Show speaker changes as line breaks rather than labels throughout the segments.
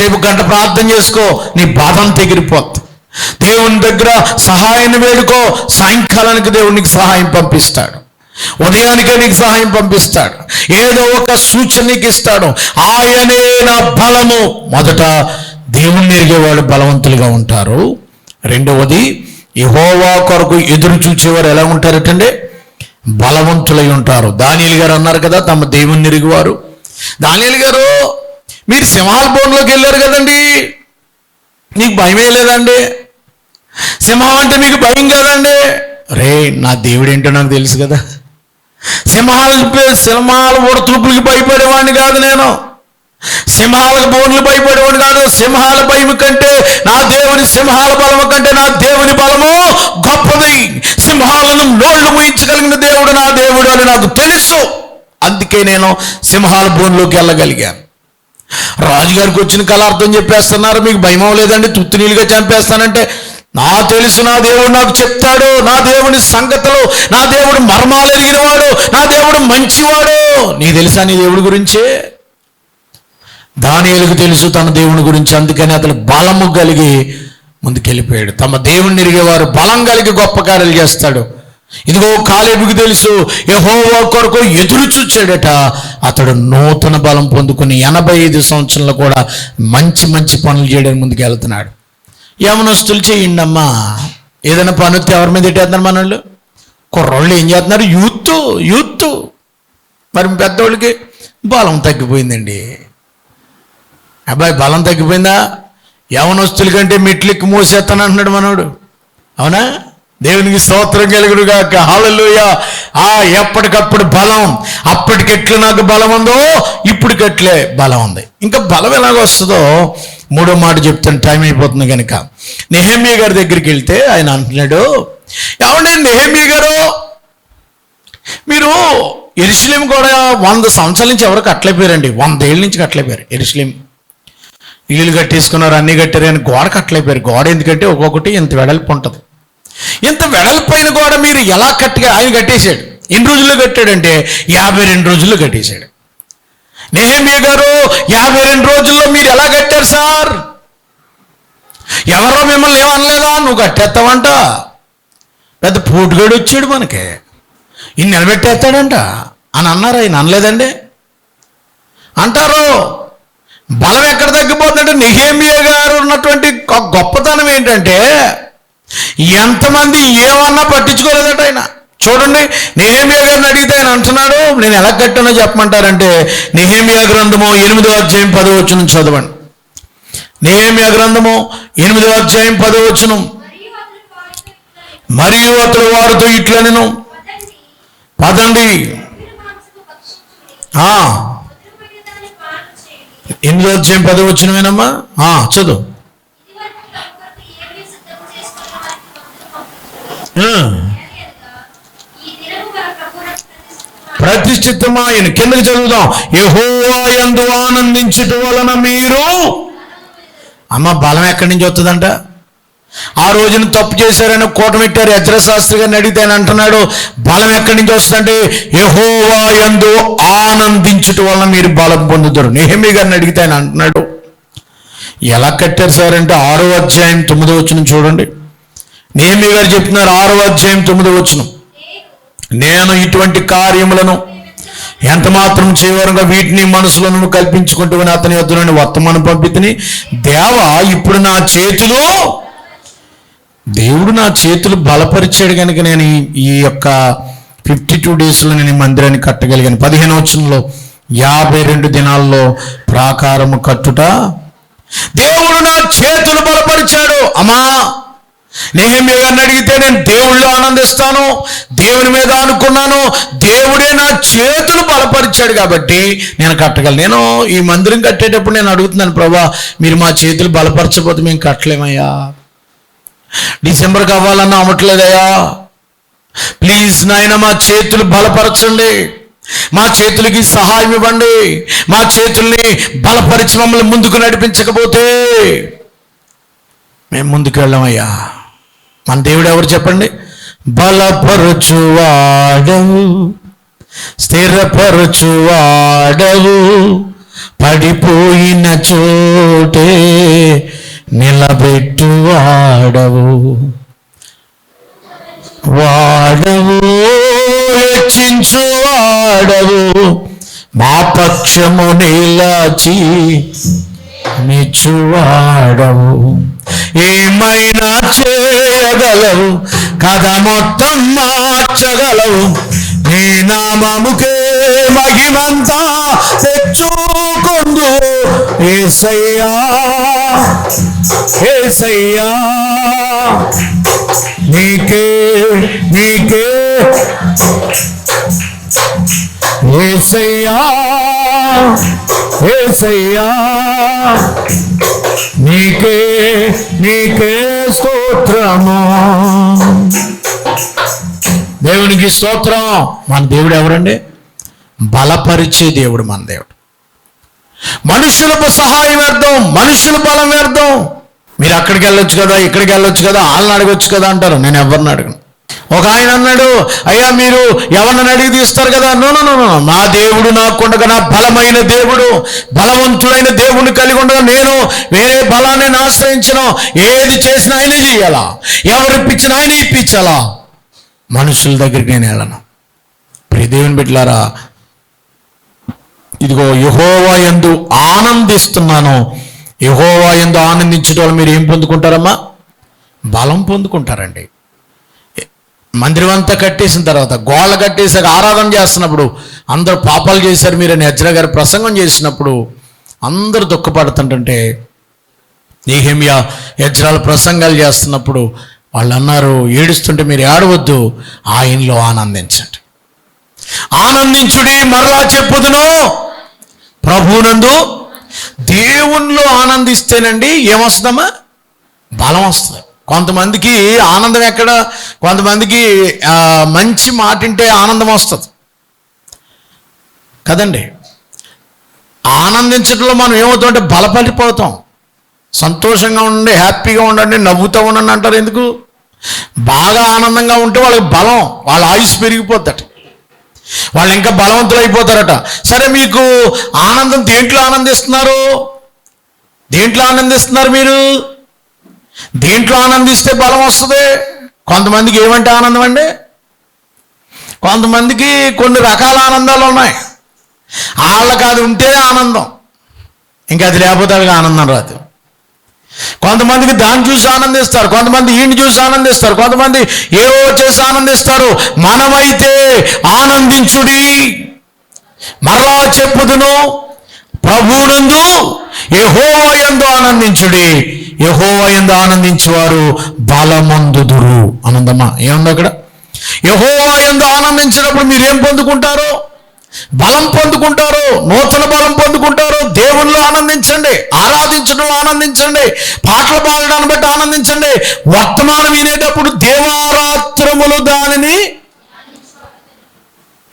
కాసేపు గంట ప్రార్థన చేసుకో నీ బాధం తెగిరిపోద్ది దేవుని దగ్గర సహాయాన్ని వేడుకో సాయంకాలానికి దేవుడు నీకు సహాయం పంపిస్తాడు. ఉదయానికే నీకు సహాయం పంపిస్తాడు. ఏదో ఒక సూచన నీకు ఇస్తాడు. ఆయనే నా బలము. మొదట దేవుణ్ణి ఎరిగేవాడు బలవంతులుగా ఉంటారు. రెండవది యెహోవా కొరకు ఎదురు చూచేవారు ఎలా ఉంటారటండి? బలవంతులై ఉంటారు. దానియలు గారు అన్నారు కదా తమ దేవుణ్ణి ఎరిగివారు దానియలు గారు మీరు సింహాల బోన్లోకి వెళ్ళారు కదండి. నీకు భయమే లేదండి. సింహం అంటే మీకు భయం కదండి. రే నా దేవుడు ఏంటో నాకు తెలుసు కదా. సింహాల సింహాల ఉడతూపులకి భయపడేవాడిని కాదు నేను. సింహాలకు బోన్లు భయపడేవాడు కాదు. సింహాల భయం కంటే నా దేవుని సింహాల బలము కంటే నా దేవుని బలము గొప్పది. సింహాలను నోళ్ళు ముయించగలిగిన దేవుడు నా దేవుడు అని నాకు తెలుసు. అందుకే నేను సింహాల బోన్లోకి వెళ్ళగలిగాను. రాజుగారికి వచ్చిన కళ అర్థం చెప్పేస్తున్నారు. మీకు భయం లేదండి తుత్తునీలుగా చంపేస్తానంటే. నా తెలుసు నా దేవుడు నాకు చెప్తాడు. నా దేవుని సంగతులు నా దేవుడు మర్మాలు ఎరిగినవాడు. నా దేవుడు మంచివాడు. నీ తెలుసా నీ దేవుడి గురించే? దానిలకు తెలుసు తన దేవుని గురించి. అందుకని అతను బలము కలిగి ముందుకెళ్ళిపోయాడు. తమ దేవుణ్ణి ఎరిగేవారు బలం కలిగి గొప్ప కార్యాలు చేస్తాడు. ఇదిగో కాలేబుకి తెలుసు యహోవా కొరకు ఎదురు చూచాడట. అతడు నూతన బలం పొందుకుని ఎనభై ఐదు సంవత్సరంలో కూడా మంచి మంచి పనులు చేయడానికి ముందుకు వెళ్తున్నాడు. యమనస్తులు చేయండి అమ్మా ఏదైనా పని వస్తే ఎవరి మీద పెట్టేస్తున్నారు మనోళ్ళు? కుర్రోళ్ళు ఏం చేస్తున్నారు? Youth youth. మరి పెద్దోళ్ళకి బలం తగ్గిపోయిందండి. అబ్బాయి బలం తగ్గిపోయిందా? యవనస్తుల కంటే మెట్లెక్కి మోసేస్తాను అంటున్నాడు మనోడు. అవునా? దేవునికి స్తోత్రం కలుగుడు గాక హాలలోయ ఆ ఎప్పటికప్పుడు బలం. అప్పటికెట్లు నాకు బలం ఉందో ఇప్పటికెట్లే బలం ఉంది. ఇంకా బలం ఎలాగ వస్తుందో మూడో మాట చెప్తాను టైం అయిపోతుంది కనుక నెహమ్య గారి దగ్గరికి వెళ్తే ఆయన అంటున్నాడు ఏమండి నెహమ్య గారు మీరు ఎరుసలేం కూడా వంద సంవత్సరాల నుంచి ఎవరు కట్టలేపోయారండి వందేళ్ళ నుంచి కట్టలేపోయారు ఎరుసలేం. ఇల్లు కట్టేసుకున్నారు అన్ని కట్టారు కానీ గోడ కట్టలేపోయారు గోడ ఎందుకంటే ఒక్కొక్కటి ఇంత వెడల్పు ఉంటుంది. ఇంత వెడల్పైన గోడ మీరు ఎలా కట్టిగా ఆయన కట్టేశాడు? ఎన్ని రోజుల్లో కట్టాడంటే? యాభై రెండు రోజుల్లో కట్టేశాడు. నేహమియ గారు యాభై రెండు రోజుల్లో మీరు ఎలా కట్టారు సార్? ఎవరో మిమ్మల్ని ఏమనలేదా నువ్వు కట్టేస్తావంట. పెద్ద పోటుగాడు వచ్చాడు మనకి. ఇన్ని నిలబెట్టేస్తాడంట. అని అన్నారు ఆయన అనలేదండి. అంటారు బలం ఎక్కడ తగ్గిపోతుందంటే నిహేమియ గారు ఉన్నటువంటి గొ- గొప్పతనం ఏంటంటే ఎంతమంది ఏమన్నా పట్టించుకోలేదట ఆయన. చూడండి నెహేమియా గారిని అడిగితే ఆయన అంటున్నాడు నేను ఎలా కట్టానో చెప్పమంటారంటే నెహేమియా గ్రంథము ఎనిమిదో అధ్యాయం పదో వచ్చును చదవండి. నెహేమియా గ్రంథము ఎనిమిదో అధ్యాయం పదో వచ్చును
మరియు అతడు వారితో ఇట్లా
నేను
పదండి.
ఆ, ఎనిమిదో అధ్యాయం పదో వచ్చినవేనమ్మా ఆ, చదువు. ప్రతిష్ఠితమాయన. కిందకి చదువుదాం. యెహోవా యందు ఆనందించుట వలన మీరు అమ్మ బలం ఎక్కడి నుంచి వస్తుందంట? ఆ రోజున తప్పు చేశారని కూటమిట్టారు యజ్ర శాస్త్రి గారిని అడిగితే ఆయన అంటున్నాడు. బలం ఎక్కడి నుంచి వస్తుందంటే యెహోవా యందు ఆనందించుట వలన మీరు బలం పొందుతారు నెహమి గారిని అడిగితే ఆయన అంటున్నాడు. ఎలా కట్టారు సార్ అంటే ఆరో అధ్యాయం తొమ్మిదో వచ్చిన చూడండి. నేమి గారు చెప్తున్నారు ఆరో అధ్యాయం తొమ్మిదో వచ్చును నేను ఇటువంటి కార్యములను ఎంత మాత్రం చేయవరంగా వీటిని మనసులను కల్పించుకుంటూ అతని యొద్ద నుండి వర్తమానం పంపితిని. దేవా ఇప్పుడు నా చేతులు దేవుడు నా చేతులు బలపరిచాడు కనుక నేను ఈ- యొక్క ఫిఫ్టీ టూ డేస్లో నేను మందిరాన్ని కట్టగలిగాను. పదిహేను వచ్చంలో యాభై రెండు దినాల్లో ప్రాకారము కట్టుట. దేవుడు నా చేతులు బలపరిచాడు. అమ్మా నేహమ్య గారిని అడిగితే నేను దేవుళ్ళు ఆనందిస్తాను దేవుని మీద అనుకున్నాను దేవుడే నా చేతులు బలపరిచాడు కాబట్టి నేను కట్టగలను. నేను ఈ మందిరం కట్టేటప్పుడు నేను అడుగుతున్నాను ప్రభా మీరు మా చేతులు బలపరచకపోతే మేము కట్టలేమయ్యా. డిసెంబర్కి అవ్వాలన్నా అవ్వట్లేదయ్యా. ప్లీజ్ నాయన మా చేతులు బలపరచండి. మా చేతులకి సహాయం ఇవ్వండి. మా చేతుల్ని బలపరిచి మమ్మల్ని ముందుకు నడిపించకపోతే మేము ముందుకు వెళ్ళామయ్యా. మన దేవుడు ఎవరు చెప్పండి? బలపరచువాడవు స్థిరపరచువాడవు పడిపోయిన చోటే నిలబెట్టువాడవు. వాడవు హెచ్చించు వాడవు మా పక్షము నిలచి నిచ్చువాడవు. ఏమైనా చేయగలవు? కథ మొత్తం మార్చగలవు. నీ నామముకే మహిమంతా తెచ్చుకొందు. ఏసయ్యా ఏసయ్యా నీకే నీకే. ఏసయ్యా ఏసయ్యా నీకే నీకే స్తోత్రము. దేవునికి స్తోత్రం. మన దేవుడు ఎవరండి? బలపరిచే దేవుడు మన దేవుడు. మనుషులకు సహాయం వ్యర్థం మనుషుల బలం వ్యర్థం మీరు అక్కడికి వెళ్ళొచ్చు కదా ఇక్కడికి వెళ్ళొచ్చు కదా వాళ్ళని అడగొచ్చు కదా అంటారు. నేను ఎవరిని అడగను? ఒక ఆయన అన్నాడు అయ్యా మీరు ఎవరిని అడిగి తీస్తారు కదా? నో నో నో నా దేవుడు నాకుండగా నా బలమైన దేవుడు బలవంతుడైన దేవుడిని కలిగి ఉండగా నేను వేరే బలాన్ని ఆశ్రయించను. ఏది చేసినా ఆయనే చేయాలా? ఎవరు ఇప్పించినా ఆయన ఇప్పించాలా? మనుషుల దగ్గరికి నేను వెళ్ళను. ప్రియ దేవుని బిడ్డలారా ఇదిగో యహోవా ఎందు ఆనందిస్తున్నాను. యహోవా ఎందు ఆనందించడం వల్ల మీరు ఏం పొందుకుంటారమ్మా? బలం పొందుకుంటారండి. మందిరం అంతా కట్టేసిన తర్వాత గోళ్ళ కట్టేసాక ఆరాధన చేస్తున్నప్పుడు అందరూ పాపాలు చేశారు మీరు అని అజ్ర గారు ప్రసంగం చేసినప్పుడు అందరూ దుఃఖపడుతుంటే నేహేమియా యజ్రాల ప్రసంగాలు చేస్తున్నప్పుడు వాళ్ళు అన్నారు ఏడుస్తుంటే మీరు ఏడవద్దు ఆయనలో ఆనందించండి. ఆనందించుడి మరలా చెప్పుదును. ప్రభువునందు దేవుణ్ణిలో ఆనందిస్తేనండి ఏమొస్తుందమ్మా? బలం వస్తుంది. కొంతమందికి ఆనందం ఎక్కడ? కొంతమందికి మంచి మాటింటే ఆనందం వస్తుంది. కదండి? ఆనందించడంలో మనం ఏమవుతామంటే బలపడిపోతాం. సంతోషంగా ఉండండి హ్యాపీగా ఉండండి నవ్వుతూ ఉండండి అంటారు ఎందుకు? బాగా ఆనందంగా ఉంటే వాళ్ళకి బలం వాళ్ళ ఆయుష్ పెరిగిపోద్దట. వాళ్ళు ఇంకా బలవంతులు అయిపోతారట. సరే మీకు ఆనందం దేంట్లో ఆనందిస్తున్నారు? దేంట్లో ఆనందిస్తున్నారు మీరు? దేంట్లో ఆనందిస్తే బలం వస్తుంది? కొంతమందికి ఏమంటే ఆనందం అండి? కొంతమందికి కొన్ని రకాల ఆనందాలు ఉన్నాయి. వాళ్ళకి అది ఉంటే ఆనందం. ఇంకా అది లేకపోతే వాళ్ళకి ఆనందం రాదు. కొంతమందికి దాన్ని చూసి ఆనందిస్తారు. కొంతమంది ఈయన చూసి ఆనందిస్తారు. కొంతమంది ఏవో చేసి ఆనందిస్తారు. మనమైతే ఆనందించుడి. మరలా చెప్పుదును ప్రభువునందు ఏ యందు ఆనందించుడి. యెహోవా యందు ఆనందించేవారు బలమందుదురు. ఆనందమా? ఏముంది అక్కడ? యెహోవా యందు ఆనందించినప్పుడు మీరు ఏం పొందుకుంటారు? బలం పొందుకుంటారు? నూతన బలం పొందుకుంటారు? దేవుళ్ళు ఆనందించండి ఆరాధించడంలో ఆనందించండి పాటలు పాడడాన్ని బట్టి ఆనందించండి. వర్తమానం వినేటప్పుడు దేవారాత్రములు దానిని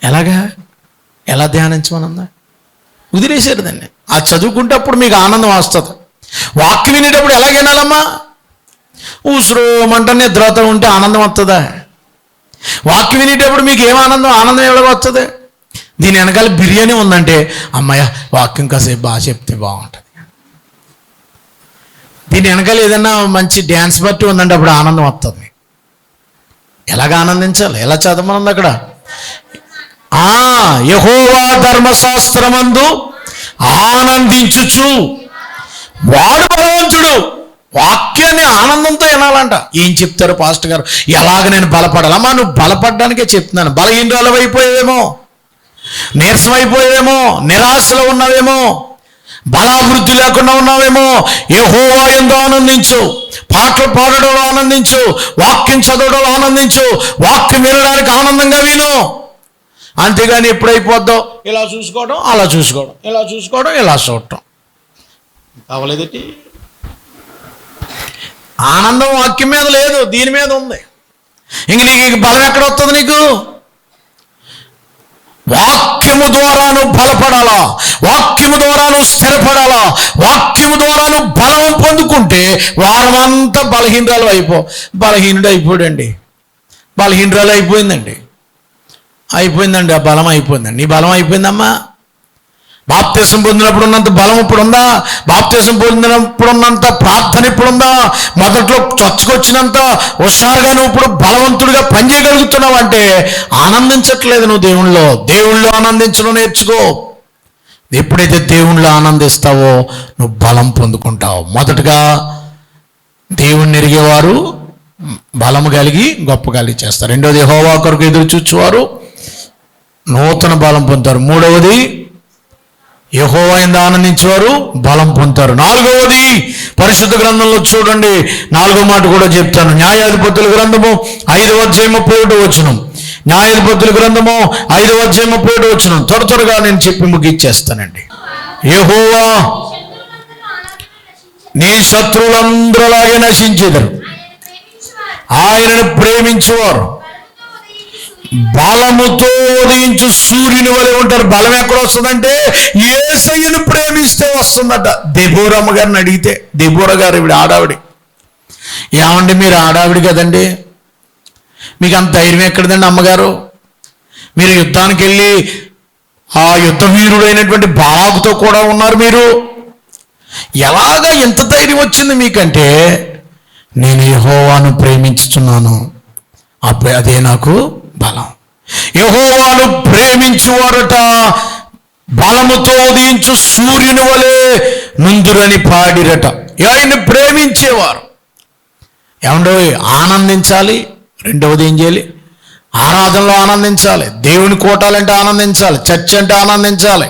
ఎలాగా? ఎలా ధ్యానించమనుందా వదిలేసారు దాన్ని. ఆ చదువుకుంటప్పుడు మీకు ఆనందం వస్తుంది. వాక్యం వినేటప్పుడు ఎలా వినాలమ్మా? ఊసురోమంటే నిద్రతో ఉంటే ఆనందం వస్తుందా వాక్యం వినేటప్పుడు మీకు ఏం ఆనందం? ఆనందం ఎవరికి వస్తుంది దీని వెనకాల బిర్యానీ ఉందంటే అమ్మాయ వాక్యం కాసేపు బాగా చెప్తే బాగుంటుంది. దీని వెనకాల ఏదైనా మంచి డ్యాన్స్ బట్టి ఉందంటే అప్పుడు ఆనందం వస్తుంది ఎలాగ ఆనందించాలి? ఎలా చదవమనుంది అక్కడ? ఆ యహోవా ధర్మశాస్త్రమందు ఆనందించుచు వాడు బలవంతుడు. వాక్యాన్ని ఆనందంతో వినాలంట. ఏం చెప్తారు పాస్టర్ గారు? ఎలాగ నేను బలపడాలమ్మా నువ్వు బలపడడానికే చెప్తున్నాను. బలహీనరాలు అయిపోయేవేమో నీరసం అయిపోయేవేమో నిరాశలో ఉన్నావేమో బలాభివృద్ధి లేకుండా ఉన్నావేమో ఏ హోవా ఆనందించు. పాటలు పాడడంలో ఆనందించు. వాక్యం చదవడంలో ఆనందించు. వాక్యం వినడానికి ఆనందంగా విను. అంతేగాని ఎప్పుడైపోద్దో? ఇలా చూసుకోవడం అలా చూసుకోవడం ఇలా చూసుకోవడం ఇలా చూడటం. కావలేదటి ఆనందం వాక్యం మీద లేదు దీని మీద ఉంది. ఇంక నీకు బలం ఎక్కడ వస్తుంది నీకు? వాక్యము ద్వారాను బలపడాలా? వాక్యము ద్వారాను స్థిరపడాలా? వాక్యము ద్వారాను బలం పొందుకుంటే వారమంతా బలహీనరాలు అయిపో బలహీనుడు అయిపోయాడండి బలహీనరాలు అయిపోయిందండి. అయిపోయిందండి ఆ బలం అయిపోయిందండి. నీ బలం అయిపోయిందమ్మా? బాప్తీసం పొందినప్పుడు ఉన్నంత బలం ఇప్పుడు ఉందా బాప్తీసం పొందినప్పుడు ఉన్నంత ప్రార్థన ఇప్పుడు ఉందా మొదట్లో చచ్చుకొచ్చినంత హుషారుగా నువ్వు ఇప్పుడు బలవంతుడిగా పనిచేయగలుగుతున్నావు అంటే ఆనందించట్లేదు నువ్వు దేవుళ్ళో దేవుళ్ళు ఆనందించడం నేర్చుకో. ఎప్పుడైతే దేవుళ్ళు ఆనందిస్తావో నువ్వు బలం పొందుకుంటావు. మొదటగా దేవుణ్ణి ఎరిగేవారు బలము కలిగి గొప్ప కలిగి చేస్తారు. రెండవది హోవా కొరకు ఎదురు చూచేవారు నూతన బలం పొందుతారు. మూడవది యహోవా ఆనందించేవారు బలం పొందుతారు. నాలుగవది పరిశుద్ధ గ్రంథంలో చూడండి. నాలుగో మాట కూడా చెప్తాను. న్యాయాధిపతుల గ్రంథము ఐదవ అధ్యాయం ముప్పై ఒకటి వచనం. న్యాయాధిపతుల గ్రంథము ఐదవ అధ్యాయం ముప్పై ఒకటి వచనం. త్వర త్వరగా నేను చెప్పి ముగిచ్చేస్తానండి. యహోవా నీ శత్రువులందరూ అలాగే నశించేదారు.
ఆయనను ప్రేమించేవారు.
బలముతో ఉదయించు సూర్యుని వలె ఉంటారు. బలం ఎక్కడ వస్తుందంటే ఏసయ్యను ప్రేమిస్తే వస్తుందట. దెబోరమ్మ గారిని అడిగితే దెబోర గారు ఇవిడ ఆడావిడి. ఏమండి మీరు ఆడావిడి కదండి? మీకు అంత ధైర్యం ఎక్కడదండి అమ్మగారు? మీరు యుద్ధానికి వెళ్ళి ఆ యుద్ధ వీరుడైనటువంటి బాబుతో కూడా ఉన్నారు మీరు. ఎలాగ ఎంత ధైర్యం వచ్చింది మీకంటే నేను యహోవాను ప్రేమించుచున్నాను. అప్పుడు అదే నాకు బలం. యహోవాను ప్రేమించువారట. బలముతో ఉదయించు సూర్యుని వలె నుందురని పాడిరట. ఆయన ప్రేమించేవారు. ఏమండో ఆనందించాలి రెండవది ఏం చేయాలి? ఆరాధనలో ఆనందించాలి దేవుని కోటాలంటే ఆనందించాలి చర్చ్ అంటే ఆనందించాలి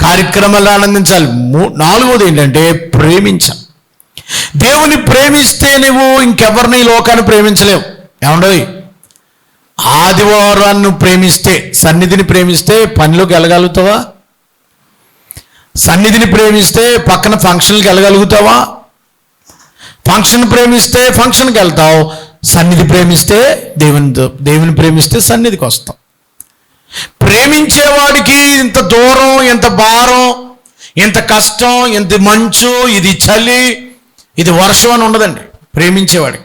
కార్యక్రమాలు ఆనందించాలి. మూ నాలుగవది ఏంటంటే ప్రేమించాలి దేవుని ప్రేమిస్తే నువ్వు ఇంకెవరిని ఈ లోకాన్ని ప్రేమించలేవు. ఏమండవి ఆదివారాన్ని ప్రేమిస్తే సన్నిధిని ప్రేమిస్తే పనిలోకి వెళ్ళగలుగుతావా? సన్నిధిని ప్రేమిస్తే పక్కన ఫంక్షన్కి వెళ్ళగలుగుతావా? ఫంక్షన్ ప్రేమిస్తే ఫంక్షన్కి వెళ్తావు. సన్నిధి ప్రేమిస్తే దేవుని దేవుని ప్రేమిస్తే సన్నిధికి వస్తాం ప్రేమించేవాడికి ఇంత దూరం ఇంత భారం ఇంత కష్టం ఇంత మంచు ఇది చలి ఇది వర్షం అని ఉండదండి. ప్రేమించేవాడికి.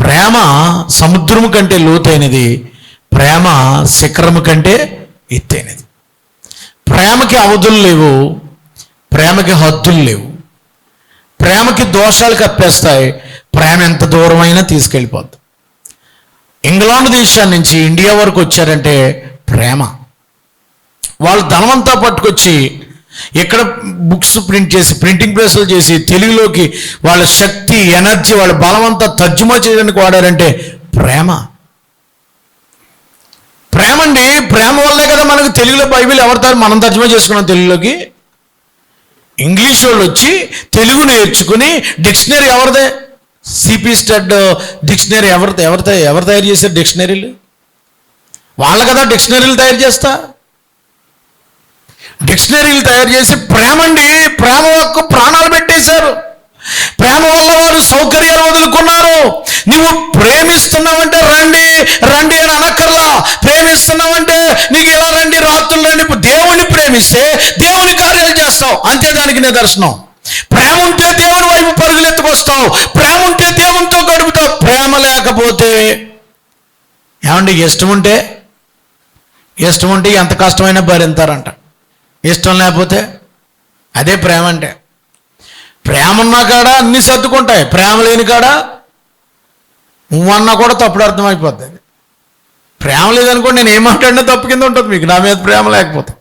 ప్రేమ సముద్రము కంటే లోతైనది ప్రేమ శిఖరము కంటే ఎత్తైనది. ప్రేమకి అవధులు లేవు ప్రేమకి హద్దులు లేవు. ప్రేమకి దోషాలు కప్పేస్తాయి ప్రేమ ఎంత దూరమైనా తీసుకెళ్ళిపోద్ది. ఇంగ్లాండ్ దేశాన్ని నుంచి ఇండియా వరకు వచ్చారంటే ప్రేమ. వాళ్ళు ధనమంతా పట్టుకొచ్చి ఇక్కడ బుక్స్ ప్రింట్ చేసి ప్రింటింగ్ ప్రెస్లు చేసి తెలుగులోకి వాళ్ళ శక్తి ఎనర్జీ వాళ్ళ బలమంతా తర్జుమా చేయడానికి వాడారంటే ప్రేమ. ప్రేమ అండి ప్రేమ వల్లే కదా మనకు తెలుగులో బైబిల్ ఎవరితో మనం తర్జుమా చేసుకున్నాం తెలుగులోకి? ఇంగ్లీష్ వాళ్ళు వచ్చి తెలుగు నేర్చుకుని డిక్షనరీ ఎవరిదే? సిపి స్టడ్ డిక్షనరీ ఎవరి ఎవరి ఎవరు తయారు చేశారు డిక్షనరీలు? వాళ్ళ కదా డిక్షనరీలు తయారు చేస్తా. డిక్షనరీలు తయారు చేసి ప్రేమండి ప్రేమ యొక్క ప్రాణాలు పెట్టేశారు. ప్రేమ వల్ల వారు సౌకర్యాలు వదులుకున్నారు. నువ్వు ప్రేమిస్తున్నావంటే రండి రండి అని అనక్కర్లా. ప్రేమిస్తున్నావంటే నీకు ఇలా రండి రాత్రులు రండి. దేవుని ప్రేమిస్తే దేవుని కార్యాలు చేస్తావు. అంతే దానికి నిదర్శనం ప్రేమ ఉంటే దేవుని వైపు పరుగులెత్తుకొస్తావు ప్రేమ ఉంటే దేవునితో గడుపుతావు. ప్రేమ లేకపోతే ఏమండి ఇష్టం ఉంటే ఇష్టం ఉంటే ఎంత కష్టమైనా భరింతారంట ఇష్టం లేకపోతే అదే ప్రేమ అంటే. ప్రేమ ఉన్నా కాడ అన్నీ సర్దుకుంటాయి. ప్రేమ లేని కాడ నువ్వన్నా కూడా తప్పుడు అర్థమైపోతుంది ప్రేమ లేదనుకోండి నేను ఏం మాట్లాడినా తప్పు కింద ఉంటుంది మీకు. నా మీద ప్రేమ లేకపోతే.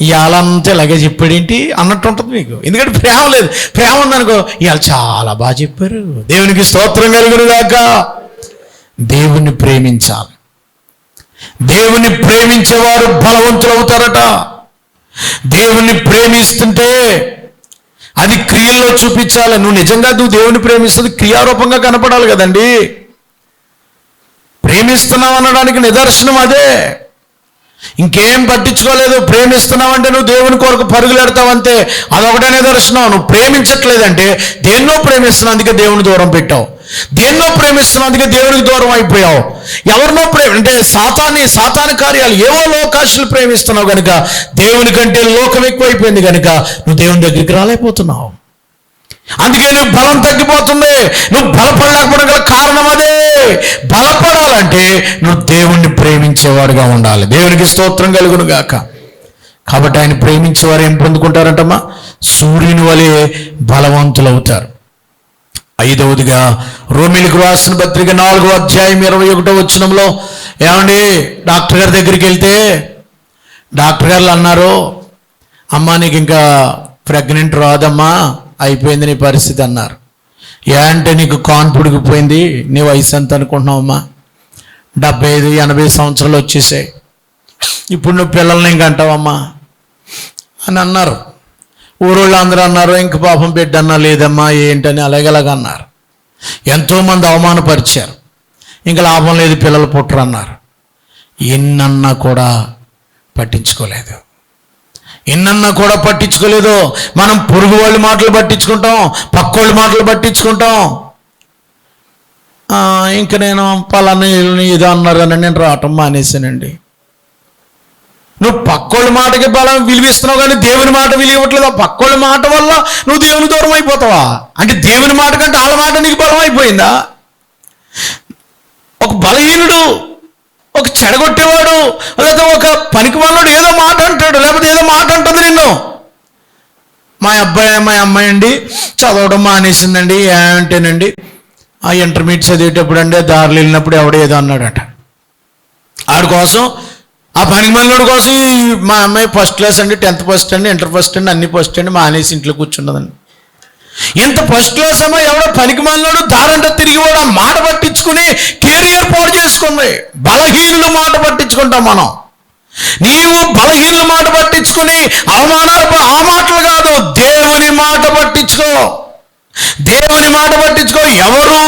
ఇవాళంతా ఇలాగే చెప్పాడేంటి అన్నట్టు ఉంటుంది మీకు. ఎందుకంటే ప్రేమ లేదు. ప్రేమ ఉందనుకో ఇవాళ చాలా బాగా చెప్పారు. దేవునికి స్తోత్రం కలుగునుగాక. దేవుణ్ణి ప్రేమించాలి. దేవుని ప్రేమించేవారు బలవంతులు అవుతారట దేవుణ్ణి ప్రేమిస్తుంటే అది క్రియల్లో చూపించాలి. నువ్వు నిజంగా నువ్వు దేవుని ప్రేమిస్తుంది క్రియారూపంగా కనపడాలి కదండి. ప్రేమిస్తున్నావు అనడానికి నిదర్శనం అదే. ఇంకేం పట్టించుకోలేదు ప్రేమిస్తున్నావు అంటే నువ్వు దేవుని కొరకు పరుగులెడతావంతే అదొకటే నిదర్శనం. నువ్వు ప్రేమించట్లేదంటే దేన్నో ప్రేమిస్తున్నావు అందుకే దేవుని దూరం పెట్టావు. దేన్నో ప్రేమిస్తున్నావు అందుకే దేవునికి దూరం అయిపోయావు. ఎవరినో ప్రేమ అంటే సాతాన్ని సాతాన కార్యాలు ఏవో లోకాశలు ప్రేమిస్తున్నావు కనుక దేవుని కంటే లోకం ఎక్కువైపోయింది కనుక నువ్వు దేవుని దగ్గరికి రాలేకపోతున్నావు. అందుకే నువ్వు బలం తగ్గిపోతుంది. నువ్వు బలపడలేకపోవడం గల కారణం అదే. బలపడాలంటే నువ్వు దేవుణ్ణి ప్రేమించేవాడుగా ఉండాలి. దేవునికి స్తోత్రం కలుగును గాక. కాబట్టి ఆయన ప్రేమించేవారు ఏం పొందుకుంటారంటమ్మా? సూర్యుని వలె బలవంతులవుతారు. ఐదవదిగా రోమిలకు రాసిన పత్రిక నాలుగో అధ్యాయం ఇరవై ఒకటో వచ్చినంలో ఏమండి డాక్టర్ గారి దగ్గరికి వెళ్తే డాక్టర్ గారు అన్నారు అమ్మా నీకు ఇంకా ప్రెగ్నెంట్ రాదమ్మా అయిపోయింది నీ పరిస్థితి అన్నారు. ఏ అంటే నీకు కాన్ పుడిగిపోయింది నీ వయసు ఎంత అనుకుంటున్నావమ్మా? డెబ్బై ఐదు ఎనభై సంవత్సరాలు వచ్చేసాయి. ఇప్పుడు నువ్వు పిల్లల్ని ఇంకంటావమ్మా అని అన్నారు. ఊరోళ్ళు అందరూ అన్నారు ఇంక పాపం బిడ్డన్నా లేదమ్మా ఏంటని అలాగలాగ అన్నారు ఎంతోమంది అవమానపరిచారు. ఇంకా లాభం లేదు పిల్లలు పుట్టరు అన్నారు ఎన్నన్నా కూడా పట్టించుకోలేదు. ఎన్నన్నా కూడా పట్టించుకోలేదు. మనం పొరుగు వాళ్ళ మాటలు పట్టించుకుంటాం పక్కోళ్ళ మాటలు పట్టించుకుంటాం. ఇంక నేను పలానా ఏదో అన్నారు అని నేను రావటం మానేశానండి. నువ్వు పక్కోళ్ళ మాటకి బలం విలువిస్తున్నావు కానీ దేవుని మాట విలువట్లేదు పక్కోళ్ళ మాట వల్ల నువ్వు దేవుని దూరం అయిపోతావా? అంటే దేవుని మాట కంటే వాళ్ళ మాట నీకు బలం అయిపోయిందా? ఒక బలహీనుడు ఒక చెడగొట్టేవాడు లేదా ఒక పనికి వాళ్ళడు ఏదో మాట అంటాడు లేకపోతే ఏదో మాట అంటుంది నిన్ను. మా అబ్బాయి మా అమ్మాయి అండి చదవడం మానేసిందండి ఏమంటేనండి ఆ ఇంటర్మీడియట్ చదివేటప్పుడు అండి దారిలో వెళ్ళినప్పుడు ఎవడో ఏదో అన్నాడట. ఆడి కోసం ఆ పనికి కోసం మా అమ్మాయి ఫస్ట్ క్లాస్ అండి టెన్త్ ఫస్ట్ అండి ఇంటర్ ఫస్ట్ అండి అన్ని ఫస్ట్ అండి మానేసి ఇంట్లో కూర్చున్నదండి. ఇంత ఫస్ట్ క్లాస్ అమ్మా ఎవడో పనికి దారంట తిరిగి కూడా ఆ మాట పట్టించుకుని కెరియర్ పాడు చేసుకుంది. బలహీనులు మాట పట్టించుకుంటాం మనం. నీవు బలహీనుల మాట పట్టించుకుని అవమానాలు ఆ మాటలు కాదు దేవుని మాట పట్టించుకో. దేవుని మాట పట్టించుకో. ఎవరు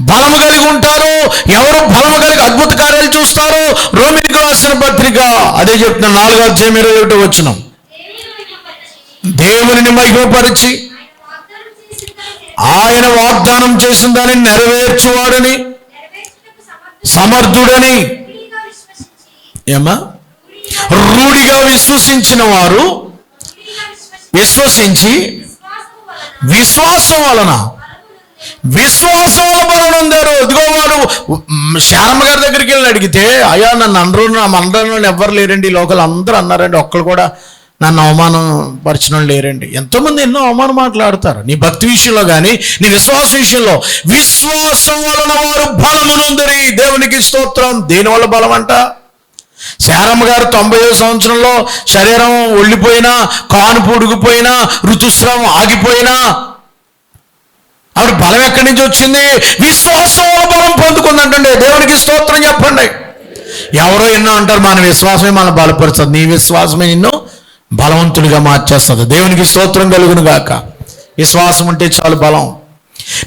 బలము కలిగి ఉంటారు ఎవరు బలము కలిగి అద్భుత కార్యాలు చూస్తారు రోమినికి రాసిన పత్రిక అదే చెప్తున్నా నాలుగో అధ్యాయం ఇరవై ఒకటి వచ్చిన
దేవుని మహిమపరిచి, ఆయన వాగ్దానం చేసిన దాన్ని
నెరవేర్చువాడని సమర్థుడని ఏమా?
రూఢిగా
విశ్వసించిన వారు
విశ్వసించి
విశ్వాసం వలన. విశ్వాసం వల్ల బలం పొందారు ఇదిగో వాడు శారమ్మ గారి దగ్గరికి వెళ్ళి అడిగితే అయ్యా నన్ను అందరూ నా మండలంలో ఎవ్వరు లేరండి. ఈ లోకల్ అందరూ అన్నారండి. ఒక్కరు కూడా నన్ను అవమానం పరిచిన లేరండి. ఎంతోమంది ఎన్నో అవమానం మాట్లాడతారు. నీ భక్తి విషయంలో కానీ నీ విశ్వాస విషయంలో. విశ్వాసం వలన వారు బలమునుందరి. దేవునికి స్తోత్రం. దేనివల్ల బలం అంట శారమ్మ గారు తొంభై సంవత్సరంలో శరీరం ఒళ్ళిపోయినా కాను పొడిగిపోయినా ఋతుస్రావం ఆగిపోయినా ఆవిడ బలం ఎక్కడి నుంచి వచ్చింది? విశ్వాసం బలం పొందుకుందంటండి. దేవునికి స్తోత్రం చెప్పండి. ఎవరో ఎన్నో అంటారు మన విశ్వాసమే మన బలపరుస్తుంది. నీ విశ్వాసమే నిన్ను బలవంతుడిగా మార్చేస్తుంది. దేవునికి స్తోత్రం కలుగును గాక. విశ్వాసం ఉంటే చాలు బలం.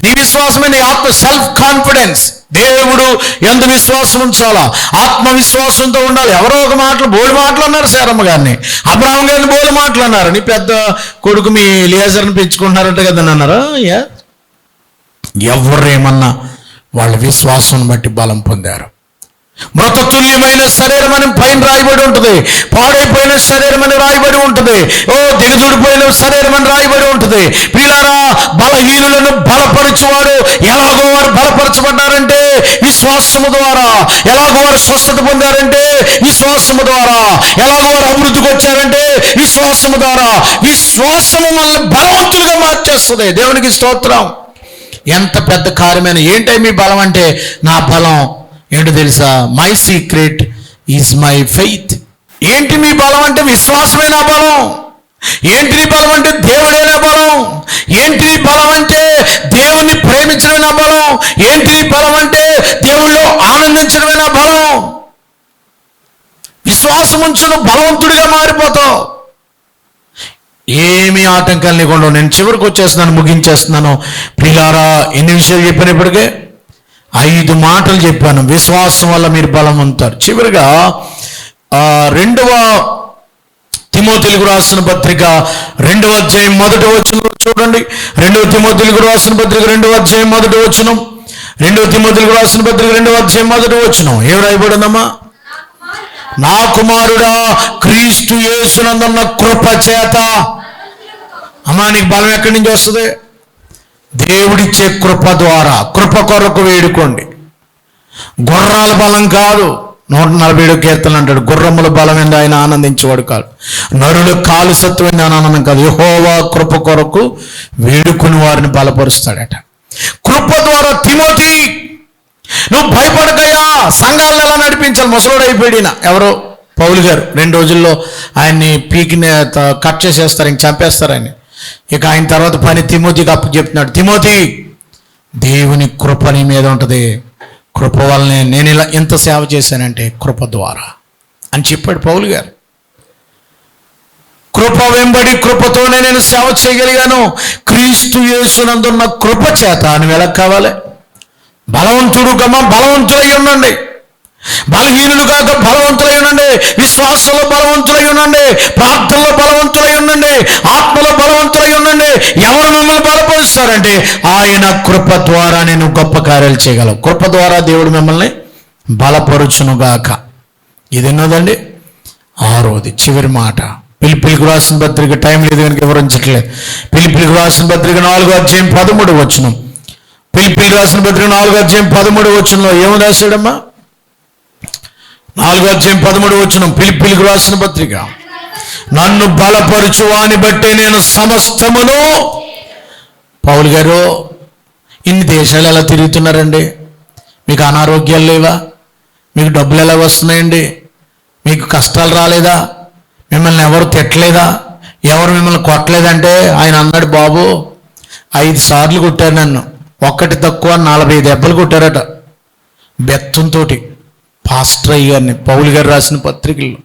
నీ విశ్వాసమే నీ ఆత్మ సెల్ఫ్ కాన్ఫిడెన్స్ దేవుడు ఎంత విశ్వాసం ఉంచాలా? ఆత్మవిశ్వాసంతో ఉండాలి. ఎవరో ఒక మాటలు బోడి మాటలు అన్నారు శారమ్మ గారిని. అబ్రాహ్మ గారిని బోడి మాటలు అన్నారు. నీ పెద్ద కొడుకు మీ లేజర్ని పెంచుకుంటున్నారంట కదని అన్నారు? యా. ఎవరేమన్నా వాళ్ళ విశ్వాసం బట్టి బలం పొందారు? మృతతుల్యమైన శరీరం అని పైన రాయబడి ఉంటుంది. పాడైపోయిన శరీరం అని రాయబడి ఉంటుంది. ఓ దిగజుడిపోయిన శరీరం అని రాయబడి ఉంటుంది. ప్రియులారా బలహీనులను బలపరచువాడు ఎలాగో వారు బలపరచబడ్డారంటే విశ్వాసము ద్వారా. ఎలాగో వారు స్వస్థత పొందారంటే విశ్వాసము ద్వారా. ఎలాగో వారు అభివృద్ధికి వచ్చారంటే విశ్వాసము ద్వారా. విశ్వాసము మనల్ని బలవంతులుగా మార్చేస్తుంది. దేవునికి స్తోత్రం. ఎంత పెద్ద కార్యమైన ఏంటో మీ బలం అంటే నా బలం. ఏంటో తెలుసా? My secret is my faith ఏంటి మీ బలం అంటే విశ్వాసమైన బలం? ఏంటి నీ బలం అంటే దేవుడైన బలం? ఏంటి నీ బలం అంటే దేవుణ్ణి ప్రేమించడమైన బలం? ఏంటి నీ బలం అంటే దేవుళ్ళో ఆనందించడమైన బలం? విశ్వాసం ఉంచును బలవంతుడిగా మారిపోతావు. ఏమి ఆటంకాలు లేకుండా నేను చివరికి వచ్చేస్తున్నాను ముగించేస్తున్నాను. ప్రియారా ఎన్ని విషయాలు చెప్పాను ఇప్పటికే ఐదు మాటలు చెప్పాను. విశ్వాసం వల్ల మీరు బలం ఉంటారు చివరిగా రెండవ తిమోతిలకు రాసిన పత్రిక రెండవ అధ్యాయం మొదటి వచనం చూడండి. రెండవ తిమోతిలకు రాసిన పత్రిక రెండవ అధ్యాయం మొదటి వచనం. రెండవ తిమోతిలకు రాసిన పత్రిక రెండవ అధ్యాయం మొదటి వచనం. ఏం రాయబడిందమ్మా?
నా కుమారుడా,
నా కుమారుడా క్రీస్తు యేసునందన్న కృప చేత అమ్మా నీకు బలం ఎక్కడి నుంచి వస్తుంది? దేవుడిచ్చే కృప ద్వారా కృప కొరకు వేడుకోండి. గుర్రాల బలం కాదు. నూట నలభై ఏడు కీర్తనలు అంటాడు గుర్రముల బలమైన ఆయన ఆనందించేవాడు కాదు. నరుడు కాలు సత్వమైన ఆనందం కాదు. యహోవా కృప కొరకు వేడుకుని వారిని బలపరుస్తాడట. కృప ద్వారా తిమోతి నువ్వు భయపడకయ్యా సంఘాలను ఎలా నడిపించాలి? ముసలోడు అయిపోయిన ఎవరో? పౌలు గారు. రెండు రోజుల్లో ఆయన్ని పీకిని కట్ చేసేస్తారు ఇంక చంపేస్తారు ఆయన ఇక ఆయన తర్వాత పని తిమోతికి అప్పు చెప్తున్నాడు. తిమోతి దేవుని కృప నీ మీద ఉంటుంది. కృప వల్లనే నేను ఇలా ఎంత సేవ చేశానంటే కృప ద్వారా అని చెప్పాడు పౌలు గారు. కృప వెంబడి కృపతోనే నేను సేవ చేయగలిగాను. క్రీస్తు యేసునందున్న కృప చేత నువ్వు ఎలా కావాలి? బలవంతుడు గమ బలవంతులై ఉండండి. బలహీనులు కాక బలవంతులై ఉండండి. విశ్వాసంలో బలవంతులై ఉండండి. ప్రార్థనలో బలవంతులై ఉండండి. బలవంతులై ఉండండి. ఎవరు మిమ్మల్ని బలపరుస్తారంటే ఆయన కృప ద్వారా నేను గొప్ప కార్యాలు చేయగలను. కృప ద్వారా దేవుడు మిమ్మల్ని బలపరుచునుగాక. ఇది ఉన్నదండి ఆరోది. చివరి మాట. పిలిపిలికి రాసిన పత్రిక టైం లేదు కనుక వివరించట్లేదు పిలిపిలికి రాసిన పత్రిక నాలుగో అధ్యాయం పదమూడు వచ్చును పిలిపిలి రాసిన పత్రిక నాలుగో అధ్యాయం పదమూడు వచ్చును ఏమి రాశాడమ్మా? నాలుగో అధ్యాయం పదమూడు వచ్చును పిలిపిలికి రాసిన పత్రిక. నన్ను బలపరుచువాని బట్టి నేను సమస్తమును పౌలు గారు ఇన్ని దేశాలు ఎలా తిరుగుతున్నారండి? మీకు అనారోగ్యాలు లేవా? మీకు డబ్బులు ఎలా వస్తున్నాయండి? మీకు కష్టాలు రాలేదా? మిమ్మల్ని ఎవరు తిట్టలేదా? ఎవరు మిమ్మల్ని కొట్టలేదంటే ఆయన అన్నాడు బాబు ఐదు సార్లు కొట్టారు నన్ను. ఒక్కటి తక్కువ నలభై దెబ్బలు కొట్టారట. బెత్తంతో పాస్టర్ అయ్యారిని పౌలు గారు రాసిన పత్రికల్లో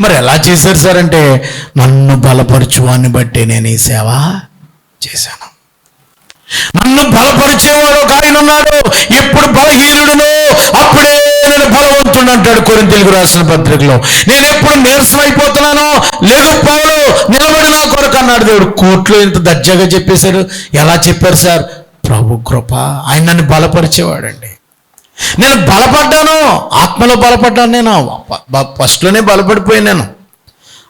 మరి ఎలా చేశారు సార్ అంటే నన్ను బలపరచువాన్ని బట్టి నేను ఈ సేవ చేశాను. నన్ను బలపరిచేవాడు ఒక ఆయన ఉన్నాడు. ఎప్పుడు బలహీనుడును అప్పుడే నేను బలవంతుడు అంటాడు కొన్ని తెలుగు రాసిన పత్రికలో. నేను ఎప్పుడు నీరసం అయిపోతున్నానో లేదు పౌలు నిలబడి నా కొరకు అన్నాడు దేవుడు. కోర్టులో ఇంత దర్జాగా చెప్పేశారు. ఎలా చెప్పారు సార్? ప్రభు కృప. ఆయన నన్ను బలపరిచేవాడండి. నేను బలపడ్డాను ఆత్మలో బలపడ్డాను నేను. ఫస్ట్లోనే బలపడిపోయాను నేను.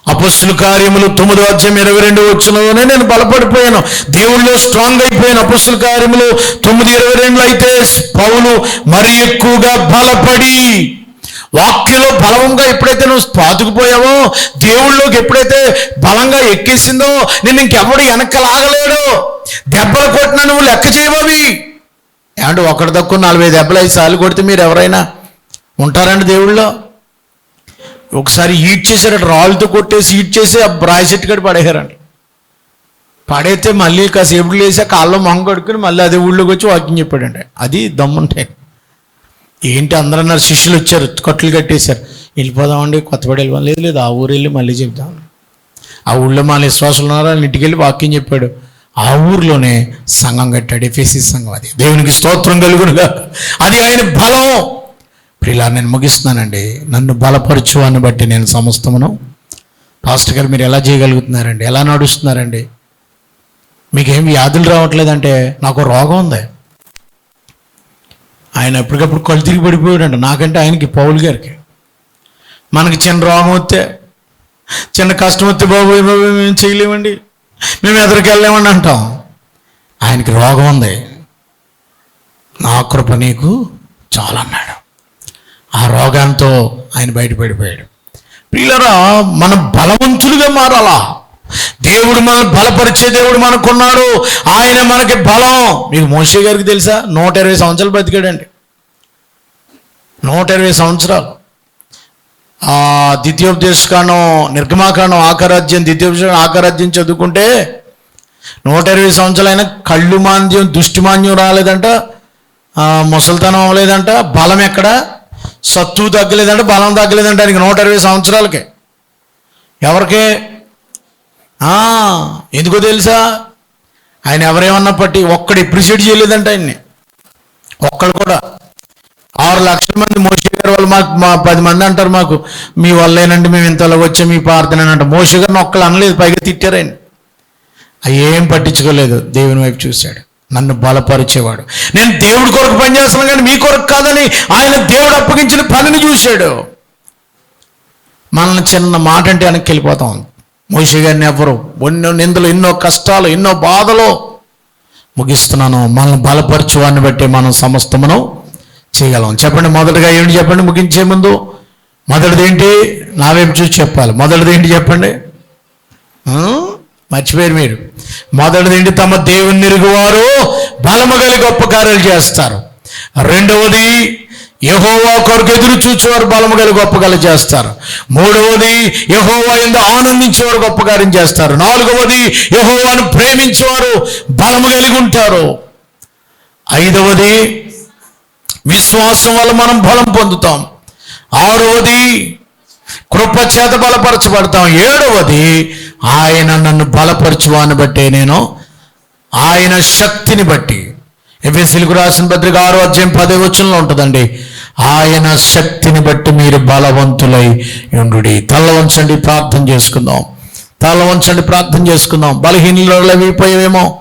అపస్సుల కార్యములు తొమ్మిదో అధ్యాయం ఇరవై రెండు వచ్చినలోనే నేను బలపడిపోయాను. దేవుళ్ళు స్ట్రాంగ్ అయిపోయాను అపస్సుల కార్యములు తొమ్మిది ఇరవై రెండులో అయితే పౌలు మరి ఎక్కువగా బలపడి వాక్యలో బలంగా ఎప్పుడైతే నువ్వు పాతుకుపోయావో దేవుళ్ళలోకి ఎప్పుడైతే బలంగా ఎక్కేసిందో నేను ఇంకెవడు వెనక్కి లాగలేడు దెబ్బలు కొట్టినా నువ్వు లెక్క చేయబోవి. ఏమంటే ఒకటి తక్కువ నలభై దెబ్బలు ఐదు సార్లు కొడితే మీరు ఎవరైనా ఉంటారండి దేవుళ్ళో? ఒకసారి హీట్ చేశారట రాళ్ళతో కొట్టేసి ఈట్ చేసి ఆ బ్రాయ్ చెట్టు కట్టి పడేశారంట పడైతే మళ్ళీ కాసేపు లేసి ఆ కాళ్ళలో మొహం కడుక్కుని మళ్ళీ అదే ఊళ్ళోకి వచ్చి వాకింగ్ చెప్పాడండి. అది దమ్ముంటాయి ఏంటి అందరూ అన్నారు శిష్యులు వచ్చారు కట్లు కట్టేశారు. వెళ్ళిపోదామండి కొత్తపడి వెళ్ళిపోదాం లేదు లేదు ఆ ఊరు వెళ్ళి మళ్ళీ చెప్దాం. ఆ ఊళ్ళో మా విశ్వాసులు ఉన్నారు వాళ్ళ ఇంటికి వెళ్ళి వాకింగ్ చెప్పాడు. ఆ ఊర్లోనే సంఘం కట్టాడు ఎఫ్ఎసి సంఘం అది. దేవునికి స్తోత్రం కలుగునుగా. అది ఆయన బలం. ఇలా నేను ముగిస్తున్నానండి. నన్ను బలపరచువాన్ని బట్టి నేను సమస్తమును. పాస్టర్ గారు మీరు ఎలా చేయగలుగుతున్నారండి? ఎలా నడుస్తున్నారండి? మీకేం వ్యాధులు రావట్లేదంటే నాకు రోగం ఉంది. ఆయన ఎప్పటికప్పుడు కళ్ళు తిరిగి పడిపోయాడంట. నాకంటే ఆయనకి పౌల్ గారికి. మనకి చిన్న రోగం వస్తే చిన్న కష్టం వస్తే బాబు బాబు మేము చేయలేమండి. మేము ఎదురుకి అంటాం. ఆయనకి రోగం ఉంది. నా కృప నీకు చాలన్నాడు ఆ రోగంతో ఆయన బయటపడిపోయాడు. పిల్లరా మనం బలవంతులుగా మారాలా? దేవుడు మనల్ని బలపరిచే దేవుడు మనకున్నాడు. ఆయన మనకి బలం. మీకు మోషే గారికి తెలుసా? నూట ఇరవై సంవత్సరాలు బతికాడండి నూట ఇరవై సంవత్సరాలు. ఆ ద్వితీయోపదేశకాండం నిర్గమాకాండం ఆకరాజ్యం ద్వితీయోపదేశం ఆకరాజ్యం చదువుకుంటే నూట ఇరవై సంవత్సరాలైన కళ్ళు మాంద్యం దుష్టిమాన్యం రాలేదంట ముసలితనం అవ్వలేదంట బలం ఎక్కడ? సత్తు తగ్గలేదంట బలం తగ్గలేదంట ఆయనకి నూట ఇరవై సంవత్సరాలకే. ఎవరికి? ఎందుకో తెలుసా? ఆయన ఎవరేమన్నా పట్టి ఒక్కడు ఎప్రిషియేట్ చేయలేదంట ఆయన్ని. ఒక్కడు కూడా. ఆరు లక్షల మంది మోసే వాళ్ళు మాకు మా పది మంది అంటారు మాకు మీ వల్లేనండి మేము ఇంతలో వచ్చే మీ ప్రార్థన అంట మోషే ఒక్కళ్ళు అనలేదు పైగా తిట్టారు ఆయన. అవి ఏం పట్టించుకోలేదు దేవుని వైపు చూశాడు. నన్ను బలపరిచేవాడు. నేను దేవుడి కొరకు పనిచేస్తున్నాను కానీ మీ కొరకు కాదని ఆయన దేవుడు అప్పగించిన పనిని చూశాడు. మనల్ని చిన్న మాట అంటే వెనక్కి వెళ్ళిపోతాం మోషి గారిని ఎవరు ఎన్నో నిందలు ఎన్నో కష్టాలు ఎన్నో బాధలు ముగిస్తున్నాను. మనల్ని బలపరచువాన్ని బట్టి మనం సమస్తమును చేయగలం. చెప్పండి మొదటగా ఏంటి చెప్పండి ముగించే ముందు? మొదటిది ఏంటి చూసి చెప్పాలి. మొదటిది ఏంటి చెప్పండి మర్చిపోయారు మీరు. మొదటిది ఏంటి తమ దేవుని నిరుగువారు బలము గలి గొప్ప కార్యాలు చేస్తారు. రెండవది యహోవా కొరకు ఎదురు చూచేవారు బలము గలి గొప్ప కలు చేస్తారు. మూడవది యహోవా ఎందు ఆనందించేవారు గొప్ప కార్యం చేస్తారు. నాలుగవది యహోవాను ప్రేమించేవారు బలము కలిగి ఉంటారు. ఐదవది విశ్వాసం వల్ల మనం బలం పొందుతాం. ఆరవది కృప చేత బలపరచబడతాం. ఏడవది ఆయన నన్ను బలపరచువాన్ని బట్టే నేను ఆయన శక్తిని బట్టి. ఎఫ్ఎస్సీలకు రాసిన పత్రిక ఆరో అధ్యాయం పదే వచనంలో ఉంటుందండి. ఆయన శక్తిని బట్టి మీరు బలవంతులై ఉండు తల వంచండి ప్రార్థన చేసుకుందాం. తల వంచండి ప్రార్థన చేసుకుందాం. బలహీనలు అయిపోయావేమో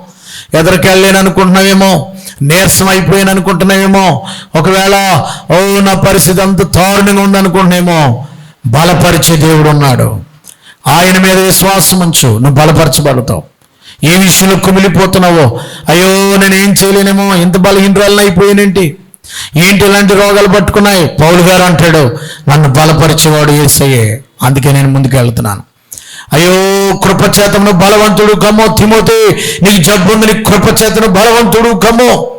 ఎదరికెళ్ళలేను అనుకుంటున్నావేమో నీరసం అయిపోయాను అనుకుంటున్నామేమో ఒకవేళ ఓ నా పరిస్థితి అంత దారుణంగా ఉందనుకుంటున్నామో బలపరిచే దేవుడు ఉన్నాడు. ఆయన మీద విశ్వాసం ఉంచు. నువ్వు బలపరచబడతావు. ఏ విషయంలో కుమిలిపోతున్నావో? అయ్యో నేను ఏం చేయలేనేమో. ఇంత బలహీనరాలను అయిపోయానేంటి ఏంటి ఇలాంటి రోగాలు పట్టుకున్నాయి? పౌలు గారు అంటాడు నన్ను బలపరిచేవాడు ఏసయ్యే. అందుకే నేను ముందుకు వెళ్తున్నాను. అయ్యో కృపచేతను బలవంతుడు కమ్మో తిమోతే. నీకు జబ్బుంది నీకు కృపచేతను బలవంతుడు కమ్మో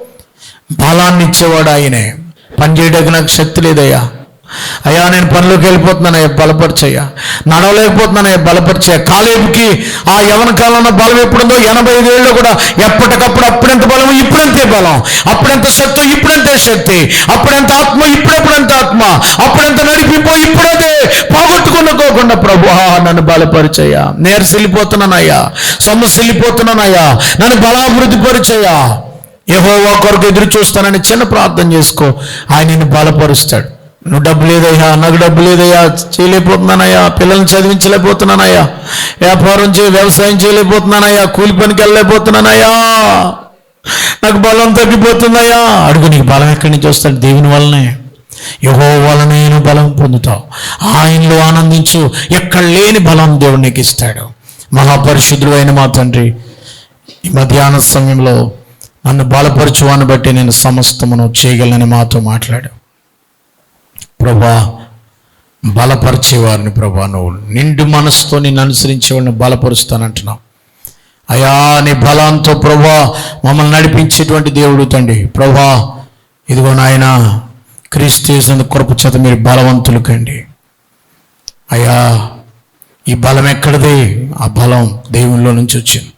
బలాన్ని ఇచ్చేవాడు ఆయనే. పనిచేయడానికి నాకు శక్తి లేదయ్యా. అయ్యా నేను పనిలోకి వెళ్ళిపోతున్నానయ్యా బలపరిచయ్యా. నడవలేకపోతున్నానయ్యా బలపరిచయ్యా. కాలేపుకి ఆ యవన కాలంలో బలం ఎప్పుడుందో ఎనభై ఐదేళ్ళు కూడా ఎప్పటికప్పుడు అప్పుడెంత బలం ఇప్పుడెంతే బలం. అప్పుడెంత శక్తి ఇప్పుడంతే శక్తి. అప్పుడెంత ఆత్మ ఇప్పుడెప్పుడంత ఆత్మ. అప్పుడెంత నడిపిపో ఇప్పుడదే. పోగొట్టుకునుకోకుండా ప్రభు నన్ను బలపరిచయ్యా. నేరసిల్లిపోతున్నానయ్యా సొమ్మసిల్లిపోతున్నానయ్యా నన్ను బలాభివృద్ధి పరిచయ్యా. యెహోవా ఒకరికి ఎదురు చూస్తానని చిన్న ప్రార్థన చేసుకో. ఆయన నిన్ను బలపరుస్తాడు. నువ్వు డబ్బు లేదయ్యా నాకు డబ్బు లేదయ్యా చేయలేకపోతున్నానయ్యా పిల్లల్ని చదివించలేకపోతున్నానయ్యా వ్యాపారం చేయ వ్యవసాయం చేయలేకపోతున్నానయ్యా కూలి పనికి వెళ్ళలేకపోతున్నానయ్యా. నాకు బలం తగ్గిపోతుందయ్యా. అడుగు నీకు బలం ఎక్కడి నుంచి వస్తాడు దేవుని వల్లనే. యుగో వలన నేను బలం పొందుతావు. ఆయనలో ఆనందించు. ఎక్కడ లేని బలం దేవుడు నీకు ఇస్తాడు. మహాపరిశుద్ధుడు అయిన మా తండ్రి ఈ మధ్యాహ్న సమయంలో నన్ను బలపరచువాన్ని బట్టి నేను సమస్తమును చేయగలనని మాతో మాట్లాడు ప్రభా బలపరిచేవారిని ప్రభా నువ్వు. నిండు మనసుతో నిన్ను అనుసరించేవాడిని బలపరుస్తానంటున్నావు. అయా నీ బలంతో ప్రభా మమ్మల్ని నడిపించేటువంటి దేవుడు తండ్రి. ప్రభా ఇదిగో నాయన క్రీస్తు చేసిన కృప చేత మీరు బలవంతులు కండి. అయ్యా ఈ బలం ఎక్కడిది? ఆ బలం దేవునిలో నుంచి వచ్చింది.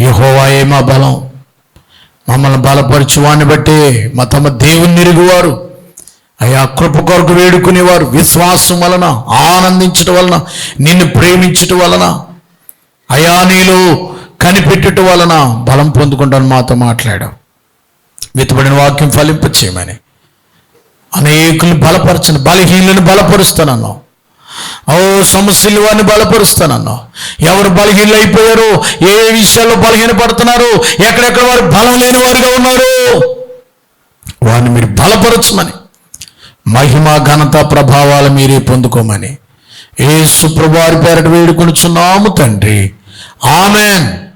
యెహోవాయే మా బలం. మమ్మల్ని బలపరచు వాడిని బట్టి మా తమ దేవుని నిరుగువారు. అయా కృప కొరకు వేడుకునేవారు. విశ్వాసం వలన ఆనందించటం వలన నిన్ను ప్రేమించటం వలన. అయా నీలో కనిపెట్టుట వలన బలం పొందుకుంటాను మాతో మాట్లాడావు. వెతుబడిన వాక్యం ఫలింప చేయమని. అనేకులు బలపరచను బలహీనులను బలపరుస్తానన్నావు. ఓ సమస్యలు వారిని బలపరుస్తానన్నావు. ఎవరు బలహీనలు అయిపోయారు? ఏ విషయాల్లో బలహీన పడుతున్నారు ఎక్కడెక్కడ వారు బలం లేని వారుగా ఉన్నారు? వారిని మీరు బలపరచమని. మహిమ ఘనత ప్రభావాలు మీరే పొందుకోమని. ఏ సుప్రభారి పేరట వేడుకొనుచున్నాము తండ్రి. ఆమెన్.